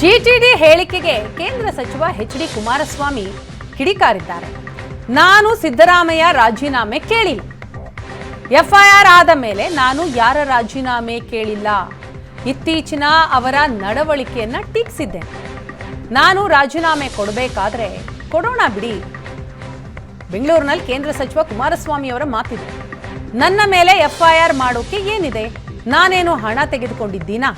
ಜಿಟಿಡಿ ಹೇಳಿಕೆಗೆ ಕೇಂದ್ರ ಸಚಿವ ಎಚ್ ಡಿ ಕುಮಾರಸ್ವಾಮಿ ಕಿಡಿಕಾರಿದ್ದಾರೆ. ನಾನು ಸಿದ್ದರಾಮಯ್ಯ ರಾಜೀನಾಮೆ ಕೇಳಿಲ್ಲ. ಎಫ್ಐಆರ್ ಆದ ಮೇಲೆ ನಾನು ಯಾರ ರಾಜೀನಾಮೆ ಕೇಳಿಲ್ಲ. ಇತ್ತೀಚಿನ ಅವರ ನಡವಳಿಕೆಯನ್ನ ಟೀಕಿಸಿದ್ದೆ. ನಾನು ರಾಜೀನಾಮೆ ಕೊಡಬೇಕಾದ್ರೆ ಕೊಡೋಣ ಬಿಡಿ. ಬೆಂಗಳೂರಿನಲ್ಲಿ ಕೇಂದ್ರ ಸಚಿವ ಕುಮಾರಸ್ವಾಮಿ ಅವರ ಮಾತಿದೆ. ನನ್ನ ಮೇಲೆ ಎಫ್ಐಆರ್ ಮಾಡೋಕೆ ಏನಿದೆ? ನಾನೇನು ಹಣ ತೆಗೆದುಕೊಂಡಿದ್ದೀನಾ?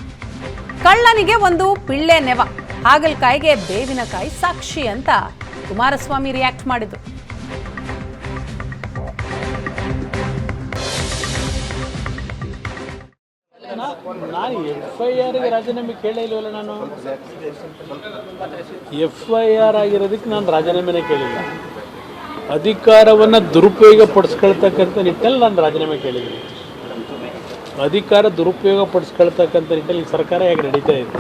ಕಳ್ಳನಿಗೆ ಒಂದು ಪಿಳ್ಳೆ ನೆವ. ಹಾಗಲಕಾಯಿಗೆ ಬೇವಿನಕಾಯಿ ಸಾಕ್ಷಿ ಅಂತ ಕುಮಾರಸ್ವಾಮಿ ರಿಯಾಕ್ಟ್ ಮಾಡಿದ್ರು. ನಾನು ಎಫ್ ಐ ಆರ್ಗೆ ರಾಜೀನಾಮೆ ಕೇಳಿಲ್ವಲ್ಲ ನಾನು? ಎಫ್ ಐ ಆರ್ ಆಗಿರೋದಕ್ಕೆ ನಾನು ರಾಜೀನಾಮೆನೇ ಕೇಳಿಲ್ಲ. ಅಧಿಕಾರವನ್ನು ದುರುಪಯೋಗ ಪಡಿಸ್ಕೊಳ್ತಕ್ಕಂಥ ನಿಟ್ಟಲ್ಲಿ ನಾನು ರಾಜೀನಾಮೆ ಕೇಳಿದ್ದೀನಿ. ಅಧಿಕಾರ ದುರುಪಯೋಗ ಪಡಿಸ್ಕೊಳ್ತಕ್ಕಂಥ ರೀತಿಯಲ್ಲಿ ಸರ್ಕಾರ ಹೇಗೆ ನಡೀತಾ ಇದೆ?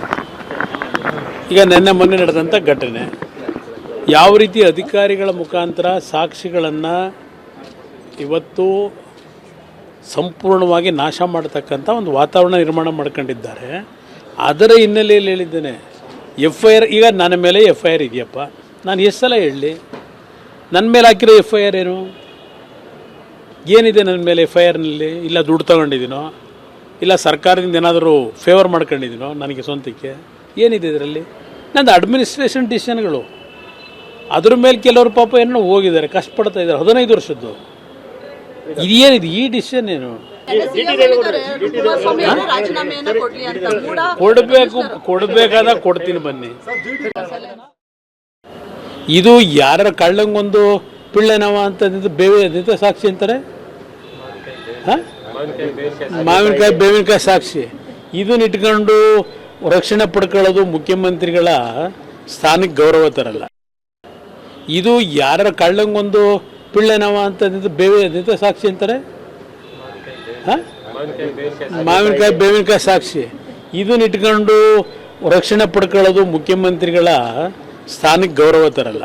ಈಗ ನಿನ್ನೆ ಮೊನ್ನೆ ನಡೆದಂಥ ಘಟನೆ. ಯಾವ ರೀತಿ ಅಧಿಕಾರಿಗಳ ಮುಖಾಂತರ ಸಾಕ್ಷಿಗಳನ್ನು ಇವತ್ತು ಸಂಪೂರ್ಣವಾಗಿ ನಾಶ ಮಾಡತಕ್ಕಂಥ ಒಂದು ವಾತಾವರಣ ನಿರ್ಮಾಣ ಮಾಡ್ಕೊಂಡಿದ್ದಾರೆ. ಅದರ ಹಿನ್ನೆಲೆಯಲ್ಲಿ ಹೇಳಿದ್ದೇನೆ ಎಫ್ ಐ ಆರ್ ಈಗ ನನ್ನ ಮೇಲೆ ಎಫ್ ಐ ಆರ್ ಇದೆಯಪ್ಪ. ನಾನು ಎಷ್ಟು ಸಲ ಹೇಳಲಿ? ನನ್ನ ಮೇಲೆ ಹಾಕಿರೋ ಎಫ್ ಐ ಆರ್ ಏನು? ಏನಿದೆ ನನ್ನ ಮೇಲೆ ಎಫ್ ಐ ಆರ್ನಲ್ಲಿ ಇಲ್ಲ ದುಡ್ಡು ತಗೊಂಡಿದ್ದೀನೋ? ಇಲ್ಲ ಸರ್ಕಾರದಿಂದ ಏನಾದರೂ ಫೇವರ್ ಮಾಡ್ಕೊಂಡಿದ್ದೀನೋ ನನಗೆ ಸ್ವಂತಕ್ಕೆ ಏನಿದೆ ಇದರಲ್ಲಿ? ನಂದು ಅಡ್ಮಿನಿಸ್ಟ್ರೇಷನ್ ಡಿಸಿಷನ್ಗಳು ಅದ್ರ ಮೇಲೆ ಕೆಲವರು ಪಾಪ ಏನೋ ಹೋಗಿದ್ದಾರೆ ಕಷ್ಟಪಡ್ತಾ ಇದ್ದಾರೆ ಹದಿನೈದು ವರ್ಷದ್ದು. ಇದೇನಿದು ಈ ಡಿಸಿಷನ್ ಏನು? ರಾಜೀನಾಮೆಯನ್ನ ಕೊಡ್ಲಿ ಅಂತ ಕೂಡ ಕೊಡಬೇಕು ಕೊಡಬೇಕಾದ ಕೊಡ್ತೀನಿ ಬನ್ನಿ. ಇದು ಯಾರ ಕಳ್ಳಂಗೊಂದು ಪಿಳ್ಳೆನವ ಅಂತ ಬೇವೆ ಸಾಕ್ಷಿ ಅಂತಾರೆ? ಹ? ಮಾವಿನಕಾಯಿ, ಬೇವಿನಕಾಯಿ ಸಾಕ್ಷಿ ಇದನ್ನ ಇಟ್ಕೊಂಡು ರಕ್ಷಣೆ ಪಡ್ಕೊಳ್ಳೋದು ಮುಖ್ಯಮಂತ್ರಿಗಳ ಸ್ಥಾನಕ್ಕೆ ಗೌರವ ತರಲ್ಲ. ಇದು ಯಾರ ಕಳ್ಳಂಗೊಂದು ಪಿಳ್ಳೆನವ ಅಂತ ಬೇವಿ ಅಂತ ಸಾಕ್ಷಿ ಅಂತಾರೆ? ಮಾವಿನಕಾಯಿ, ಬೇವಿನಕಾಯಿ ಸಾಕ್ಷಿ ಇದನ್ನ ಇಟ್ಕೊಂಡು ರಕ್ಷಣೆ ಪಡ್ಕೊಳ್ಳೋದು ಮುಖ್ಯಮಂತ್ರಿಗಳ ಸ್ಥಾನಕ್ಕೆ ಗೌರವ ತರಲ್ಲ.